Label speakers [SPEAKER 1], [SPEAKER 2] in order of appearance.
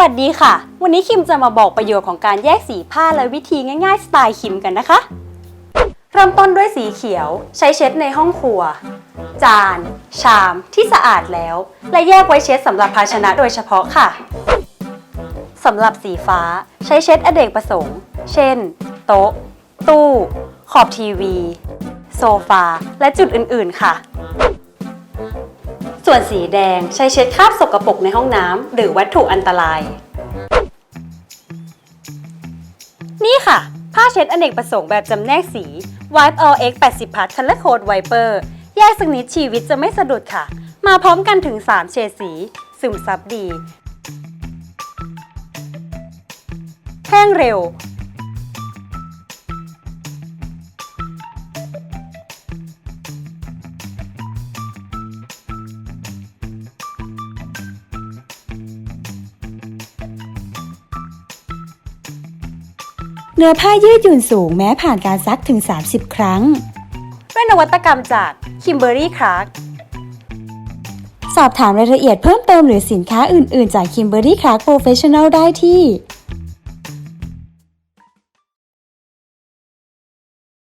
[SPEAKER 1] วัสดีค่ะ วันนี้คิมจะมาบอกประโยชน์ของการแยกสีผ้าและวิธีง่ายๆ สไตล์คิมกันนะคะ เริ่มต้นด้วยสีเขียว ใช้เช็ดในห้องครัว จาน ชาม ที่สะอาดแล้ว และแยกไว้เช็ดสำหรับภาชนะโดยเฉพาะค่ะสำหรับสีฟ้า ใช้เช็ดอเนกประสงค์ เช่น โต๊ะ ตู้ ขอบทีวี โซฟา และจุดอื่นๆค่ะ วนสีแดงใช้เช็ดคราบสกปรกในห้องน้ำหรือวัตถุอันตราย นี่ค่ะ ผ้าเช็ดอเนกประสงค์แบบจำแนกสี Wipe All X 80 Part Color Code Wiper แยกสักนิดชีวิตจะไม่สะดุดค่ะ มาพร้อมกันถึง 3 เฉดสี ซึมซับดี แห้งเร็ว
[SPEAKER 2] เนื้อผ้ายืดหยุ่นสูงแม้ผ่านการซักถึง 30 ครั้ง
[SPEAKER 1] ด้วยนวัตกรรมจาก Kimberly Clark
[SPEAKER 2] สอบถามรายละเอียดเพิ่มเติมหรือสินค้าอื่น ๆ จาก Kimberly Clark Professional ได้ที่